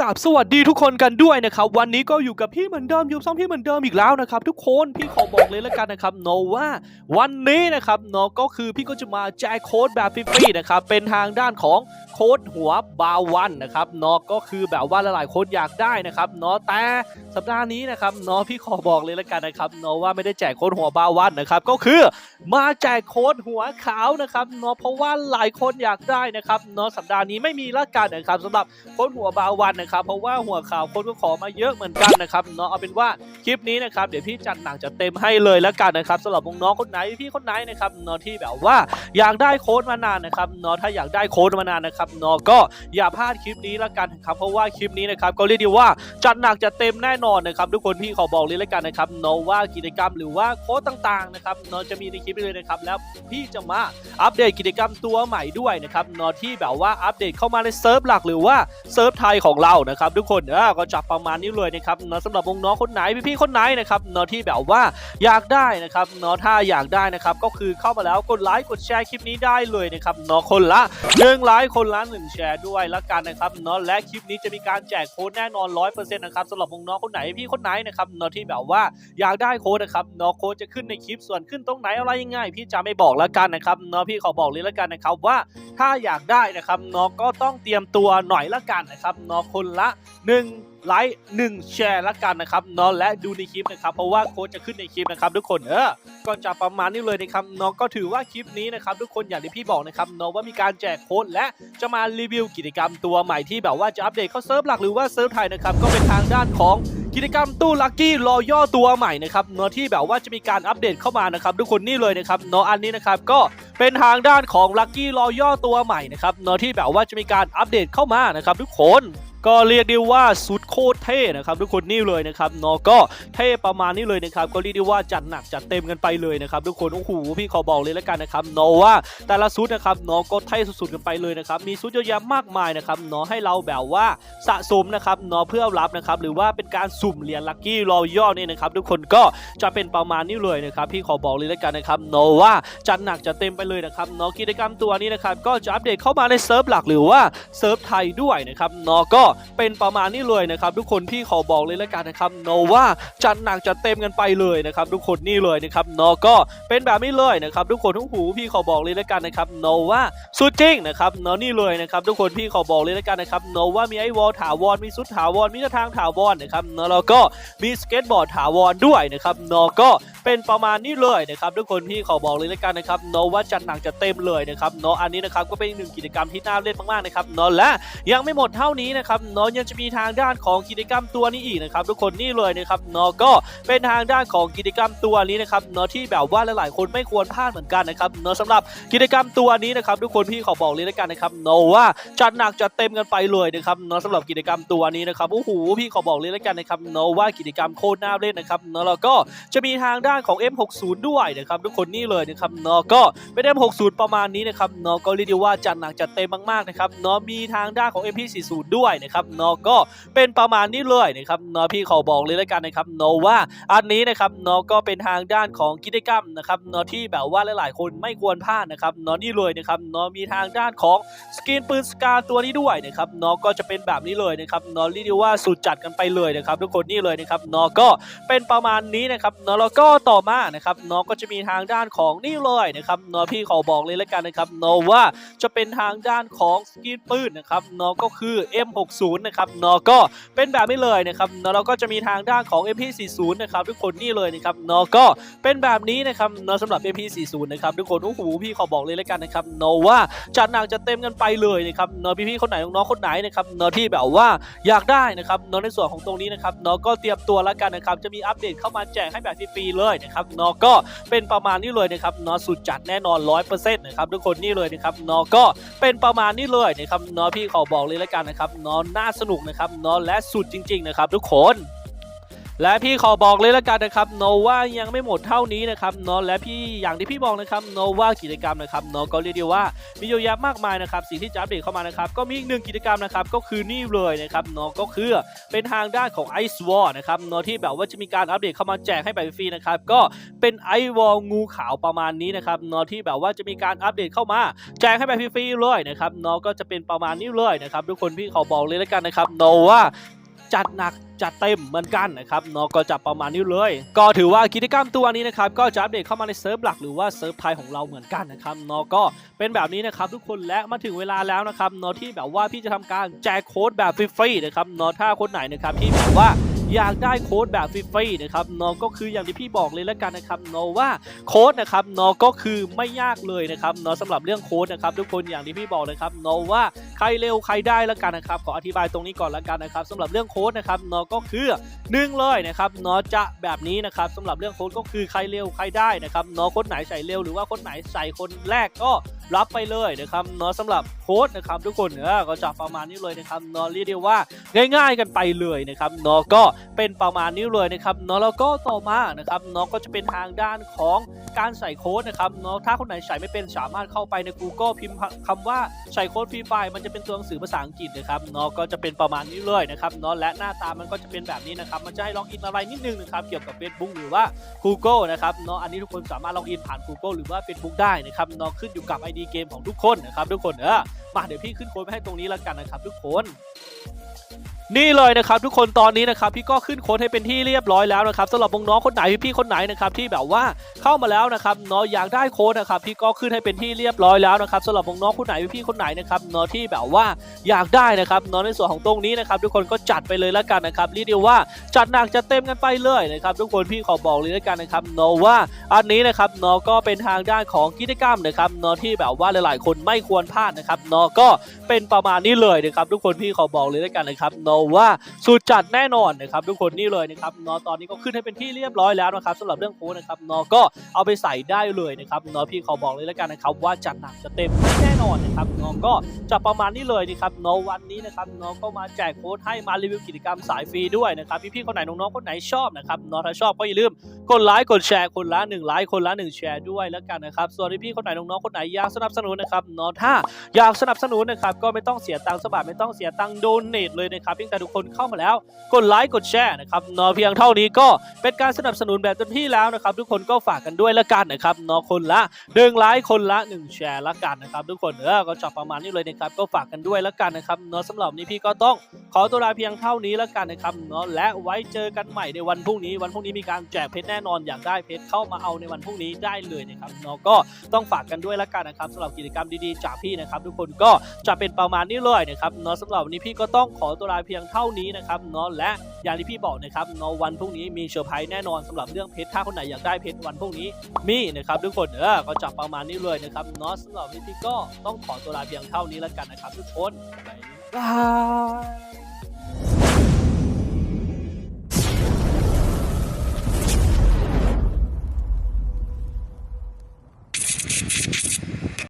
กราบสวัสดีทุกคนกันด้วยนะครับวันนี้ก็อยู่กับพี่เหมือนเดิมอยู่ซ้อมพี่เหมือนเดิมอีกแล้วนะครับทุกคนพี่ขอบอกเลยแล้วกันนะครับโนว่าวันนี้นะครับเนาะก็คือพี่ก็จะมาแจกโค้ดแบบฟรีๆนะครับเป็นทางด้านของโค้ดหัวบาวันนะครับเนาะก็คือแบบว่าหลายๆคนอยากได้นะครับเนาะแต่สัปดาห์นี้นะครับเนาะพี่ขอบอกเลยแล้วกันนะครับเนาะว่าไม่ได้แจกโค้ดหัวบาวันนะครับก็คือมาแจกโค้ดหัวขาวนะครับเนาะเพราะว่าหลายคนอยากได้นะครับเนาะสัปดาห์นี้ไม่มีละกันนะครับสำหรับโค้ดหัวบาวันนะครับเพราะว่าหัวข่าวคนก็ขอมาเยอะเหมือนกันนะครับเนาะเอาเป็นว่าคลิปนี้นะครับเดี๋ยวพี่จัดหนังจะเต็มให้เลยละกันนะครับสำหรับน้องคนไหนพี่คนไหนนะครับเนาะที่แบบว่าอยากได้โค้ดมานานนะครับเนาะถ้าอยากได้โค้ดมานานนะครับเนาะก็อย่าพลาดคลิปนี้ละกันครับเพราะว่าคลิปนี้นะครับก็เรียกได้ว่าจัดหนักจะเต็มแน่นอนนะครับทุกคนพี่ขอบอกเลยละกันนะครับเนาะว่ากิจกรรมหรือว่าโค้ดต่างๆนะครับเนาะจะมีในคลิปเลยนะครับแล้วพี่จะมาอัปเดตกิจกรรมตัวใหม่ด้วยนะครับเนาะที่แบบว่าอัปเดตเข้ามาในเซิร์ฟหลักหรือว่าเซิร์ฟไทยของเรานะครับทุกคนเออก็จับประมาณนี้เลยนะครับเนาะสำหรับน้องคนไหนพี่ๆคนไหนนะครับเนาะที่แบบว่าอยากได้นะครับเนาะถ้าอยากได้นะครับก็คือเข้ามาแล้วกดไลค์กดแชร์คลิปนี้ได้เลยนะครับเนาะคนละหนึ่งไลค์คนละหนึ่งแชร์ด้วยละกันนะครับเนาะและคลิปนี้จะมีการแจกโค้ดแน่นอนร้อยเปอร์เซ็นต์นะครับสำหรับน้องคนไหนพี่คนไหนนะครับเนาะที่แบบว่าอยากได้โค้ดนะครับเนาะโค้ดจะขึ้นในคลิปส่วนขึ้นตรงไหนอะไรยังไงพี่จะไม่บอกละกันนะครับเนาะพี่ขอบอกเลยละกันนะครับว่าถ้าอยากได้นะครับเนาะก็ต้องเตรียมตัวหน่อยละกันนะครับเนาะคนละหนึ่งไลค์หนึ่งแชร์ละกันนะครับเนาะและดูในคลิปนะครับ เพราะว่าโค้ดจะขึ้นในคลิปนะครับทุกคนเออก็จะประมาณนี้เลยนะครับน้องก็ถือว่าคลิปนี้นะครับทุกคนอย่างที่พี่บอกนะครับน้องว่ามีการแจกโค้ดและจะมารีวิวกิจกรรมตัวใหม่ที่แบบว่าจะอัปเดตเข้าเซิร์ฟหลักหรือว่าเซิร์ฟไทยนะครับก็เป็นทางด้านของกิจกรรมตู้ลัคกี้รอย่อตัวใหม่นะครับเนาะที่แบบว่าจะมีการอัปเดตเข้ามานะครับทุกคนนี่เลยนะครับเนาะอันนี้นะครับก็เป็นทางด้านของลัคกี้รอย่อตัวใหม่นะครับเนาะที่แบบว่าจะมีการอัปเดตเข้ามานะครับทุกคน ก็เรียกได้ว่าสุดโคตรเท่นะครับทุกคนนี่เลยนะครับเนาะก็เท่ประมาณนี้เลยนะครับก็เรียกได้ว่าจัดหนักจัดเต็มกันไปเลยนะครับทุกคนโอ้โหพี่ขอบอกเลยแล้วกันนะครับเนาะว่าแต่ละชุดนะครับเนาะก็เท่สุดๆกันไปเลยนะครับมีชุดเยอะแยะมากมายนะครับเนาะให้เราแบบว่าสะสมนะครับเนาะเพื่อรับนะครับหรือว่าเป็นการสุ่มเหรียญลัคกี้รอย่อเนี่ยนะครับทุกคนก็จะเป็นประมาณนี้เลยนะครับพี่ขอบอกเลยแล้วกันนะครับเนาะว่าจัดหนักจัดเต็มไปเลยนะครับเนาะกิจกรรมตัวนี้นะครับก็จะอัปเดตเข้ามาในเซิร์ฟหลักหรือว่าเซิร์ฟไทยด้วยนะครับเนาะก็เป็นประมาณนี้เลยนะครับทุกคนพี่ขอบอกเลยแล้วกันนะครับโนว่าจัดหนักจัดเต็มกันไปเลยนะครับทุกคนนี่เลยนะครับโนก็เป็นแบบนี้เลยนะครับทุกคนทุกหูพี่ขอบอกเลยแล้วกันนะครับโนว่าสุดจริงนะครับโนนี่เลยนะครับทุกคนพี่ขอบอกเลยแล้วกันนะครับโนว่ามีไอ้วอลถาวรมีสุดถาวรมีกระทางถาวรนะครับโนแล้วก็มีสเก็ตบอร์ดถาวรด้วยนะครับโนก็ เป็นประมาณนี้เลยนะครับทุกคนพี่ขอบอกเลยแล้วกันนะครับโนว่าจัดหนักจัดเต็มเลยนะครับโนอันนี้นะครับก็เป็นอีกหนึ่งกิจกรรมที่น่าเล่นมากๆนะครับโนและยังไม่หมดเท่านี้นะครับเนาะยังจะมีทางด้านของกิจกรรมตัวนี้อีกนะครับทุกคนนี่เลยนะครับเนาะก็เป็นทางด้านของกิจกรรมตัวนี้นะครับเนาะที่แบบว่าหลายๆคนไม่ควรพลาดเหมือนกันนะครับเนาะสำหรับกิจกรรมตัวนี้นะครับทุกคนพี่ขอบอกเลยแล้วกันนะครับเนาะว่าจัดหนักจัดเต็มกันไปเลยนะครับเนาะสำหรับกิจกรรมตัวนี้นะครับโอ้โหพี่ขอบอกเลยแล้วกันนะครับเนาะว่ากิจกรรมโคตรน่าเล่นนะครับเนาะแล้วก็จะมีทางด้านของ M60 ด้วยนะครับทุกคนนี่เลยนะครับเนาะก็เป็น M60 ประมาณนี้นะครับเนาะก็เรียกได้ว่าจัดหนักจัดเต็มมากๆนะครับเนาะมีทางด้านของ MP40 ด้วยนะครับเนาะก็เป็นประมาณนี้เลยนะครับเนาะพี่ขอบอกเลยแล้วกันนะครับเนาะว่าอันนี้นะครับเนาะก็เป็นทางด้านของกิจกรรมนะครับเนาะที่แบบว่าหลายๆ คนไม่ควรพลาดนะครับเนาะนี่เลยนะครับเนาะมีทางด้านของสกินปืนสกาตัวนี้ด้วยนะครับเนาะก็จะเป็นแบบนี้เลยนะครับเนาะเรียกได้ว่าสุดจัดกันไปเลยนะครับทุกคนนี่เลยนะครับเนาะก็เป็นประมาณนี้นะครับเนาะแล้วก็ต่อมานะครับเนาะก็จะมีทางด้านของนี่เลยนะครับเนาะพี่ขอบอกเลยแล้วกันนะครับเนาะว่าจะเป็นทางด้านของสกินปืนนะครับเนาะก็คือ M60 นะครับเนาะก็เป็นแบบนี้เลยนะครับเนาะแล้วก็จะมีทางด้านของ MP40 นะครับทุกคนนี่เลยนะครับเนาะก็เป็นแบบนี้นะครับเนาะสำหรับ MP40 นะครับทุกคนโอ้โหพี่ขอบอกเลยแล้วกันนะครับเนาะว่าจัดหนักจะเต็มกันไปเลยนะครับเนาะพี่ๆคนไหนน้องๆคนไหนนะครับเนาะที่แบบว่าอยากได้นะครับเนาะในส่วนของตรงนี้นะครับเนาะก็เตรียมตัวแล้วกันนะครับจะมีอัปเดตเข้ามาแจกให้แบบฟรีๆเลยนะครับเนาะก็เป็นประมาณนี้เลยนะครับเนาะสุดจัดแน่นอนร้อยเปอร์เซ็นะครับทุกคนนี่เลยนะครับเนาะก็เป็นประมาณนี้เลยนะครับเนาะพี่ขอบอกเลยแล้วกันนะครับเนาะน่าสนุกนะครับเนาะและสุดจริง ๆ นะครับทุกคน และพี่ขอบอกเลยละกันนะครับโนว่ายังไม่หมดเท่านี้นะครับเนาะและพี่อย่างที่พี่บอกนะครับโนว่ากิจกรรมนะครับเนาะก็เรียกได้ว่ามีเยอะแยะมากมายนะครับสิ่งที่จะอัปเดตเข้ามานะครับก็มีอีกหนึ่งกิจกรรมนะครับก็คือนี่เลยนะครับเนาะก็คือเป็นทางด้านของ Ice War นะครับเนาะที่แบบว่าจะมีการอัปเดตเข้ามาแจกให้แบบฟรีนะครับก็เป็น Ice War งูขาวประมาณนี้นะครับเนาะที่แบบว่าจะมีการอัปเดตเข้ามาแจกให้แบบฟรีๆเลยนะครับเนาะก็จะเป็นประมาณนี้เลยนะครับทุกคนพี่ขอบอกเลยแล้วกันนะครับเนว่า จัดหนักจัดเต็มเหมือนกันนะครับเนาะก็จะประมาณนี้เลย ก็ถือว่ากิจกรรมตัวนี้นะครับก็จะอัปเดตเข้ามาในเซิร์ฟหลักหรือว่าเซิร์ฟไทยของเราเหมือนกันนะครับเนาะก็เป็นแบบนี้นะครับทุกคนและมาถึงเวลาแล้วนะครับเนาะที่แบบว่าพี่จะทำการแจกโค้ดแบบฟรีๆนะครับเนาะถ้าคนไหนนะครับที่แบบว่า อยากได้โค้ดแบบฟรีๆนะครับเนาะก็คืออย่างที่พี่บอกเลยแล้วกันนะครับเนาะว่าโค้ดนะครับเนาะก็คือไม่ยากเลยนะครับเนาะสำหรับเรื่องโค้ดนะครับทุกคนอย่างที่พี่บอกเลยครับเนาะว่าใครเร็วใครได้แล้วกันนะครับขออธิบายตรงนี้ก่อนแล้วกันนะครับสำหรับเรื่องโค้ดนะครับเนาะก็คือหนึ่งเลยนะครับเนาะจะแบบนี้นะครับสำหรับเรื่องโค้ดก็คือใครเร็วใครได้นะครับเนาะคนไหนใส่เร็วหรือว่าคนไหนใส่คนแรกก็ รับไปเลยนะครับเนาะสำหรับโค้ดนะครับทุกคนเออก็จะประมาณนี้เลยนะครับเนาะเรียกได้ว่าง่าย ๆ กันไปเลยนะครับเนาะก็เป็นประมาณนี้เลยนะครับเนาะแล้วก็ต่อมานะครับเนาะก็จะเป็นทางด้านของการใส่โค้ดนะครับเนาะถ้าคนไหนใส่ไม่เป็นสามารถเข้าไปใน Google พิมพ์คำว่าใส่โค้ดฟรีไฟมันจะเป็นตัวหนังสือภาษาอังกฤษนะครับเนาะก็จะเป็นประมาณนี้เลยนะครับเนาะและหน้าตามันก็จะเป็นแบบนี้นะครับมันจะให้ล็อกอินอะไรนิดนึงนะครับเกี่ยวกับ Facebook หรือว่า Google นะครับเนาะอันนี้ทุกคนสามารถล็อกอินผ่าน Google หรือว่า Facebook ได้นะครับเนาะขึ้นอยู่กับ ID ดีเกมของทุกคนนะครับทุกคนเออมาเดี๋ยวพี่ขึ้นโค้ดไปให้ตรงนี้แล้วกันนะครับทุกคน นี่เลยนะครับทุกคนตอนนี้นะครับพี่ก็ขึ้นโค้ดให้เป็นที่เรียบร้อยแล้วนะครับสำหรับน้องๆคนไหนพี่ๆคนไหนนะครับที่แบบว่าเข้ามาแล้วนะครับเนาะอยากได้โค้ดนะครับพี่ก็ขึ้นให้เป็นที่เรียบร้อยแล้วนะครับสำหรับน้องๆคนไหนพี่ๆคนไหนนะครับเนาะที่แบบว่าอยากได้นะครับเนาะในส่วนของตรงนี้นะครับทุกคนก็จัดไปเลยแล้วกันนะครับเรียกได้ว่าจัดหนักจัดเต็มกันไปเลยนะครับทุกคนพี่ขอบอกเลยแล้วกันนะครับเนาะว่าอันนี้นะครับเนาะก็เป็นทางด้านของกิจกรรมนะครับเนาะที่แบบว่าหลายๆ คนไม่ควรพลาดนะครับเนาะก็เป็นประมาณนี้เลยนะครับทุกคนพี่ขอบอกเลยแล้วกันนะครับเนาะว่าสุดจัดแน่นอนนะครับทุกคนนี่เลยนะครับนาะตอนนี้ก็ขึ้นให้เป็นที่เรียบร้อยแล้วนะครับสำหรับเรื่องโค้ดนะครับนาะก็เอาไปใส่ได้เลยนะครับนาะพี่เขอบอกเลยแล้วกันนะครับว่าจัดหนักจะเต็มแน่นอนนะครับนาะก็จะประมาณนี้เลยนะครับนาะวันนี้นะครับนาะก็มาแจกโค้ดให้มารีวิวกิจกรรมสายฟรีด้วยนะครับพี่ๆคนไหนน้องๆคนไหนชอบนะครับนาะถ้าชอบก็อย่าลืมกดไลค์กดแชร์คนละหนึ่งไลค์คนละหนึ่งแชร์ด้วยแล้วกันนะครับส่วนพี่ๆคนไหนน้องๆคนไหนอยากสนับสนุนนะครับนาะถ้าอยากสนับสนุนนะครับก็ไม่ต้องเสียตังค์สบาทไม่ต้องเสียตังค์โดเนทเลยนะครับพงแต่ทุกคนเข้ามาแล้วกดไลค์กดแชร์นะครับเนาะเพียงเท่านี้ก็เป็นการสนับสนุนแบบเต็มที่แล้วนะครับ ทุกคนก็ฝากกันด้วยละกันนะครับเนาะคนละหนึ่งไลค์คนละหนึ่งแชร์ละกันนะครับ ทุกคนเออก็จบประมาณนี้เลยนะครับก็ฝากกันด้วยละกันนะครับเนาะสำหรับนนี้พี่ก็ต้องขอตัวลาเพียงเท่านี้ละกันนะครับเนาะและไว้เจอกันใหม่ในวันพรุ่งนี้ วันพรุ่งนี้มีการแจกเพชรแน่นอนอยากได้เพชรเข้ามาเอาในวันพรุ่งนี้ได้เลยนะครับเนาะก็ต้องฝากกันด้วยละกันนะครับสำหรับกิจกรรมดีๆจากพี่นะครับ ทุกคนก็จะเป็นประมาณนี้เลยนะครับเนาะสำหรับวันนี้พี่ก็ต้องขอตัวลาเพียงยังเท่านี้นะครับเนาะและอย่างที่พี่บอกนะครับเนาะวันพรุ่งนี้มีเซอร์ไพรส์แน่นอนสำหรับเรื่องเพชรถ้าคนไหนอยากได้เพชรวันพรุ่งนี้มีนะครับทุกคนเออก็จับประมาณนี้เลยนะครับเนาะสำหรับวันนี้พี่ก็ต้องขอตัวลาเพียงเท่านี้แล้วกันนะครับทุกคนบ๊ายบาย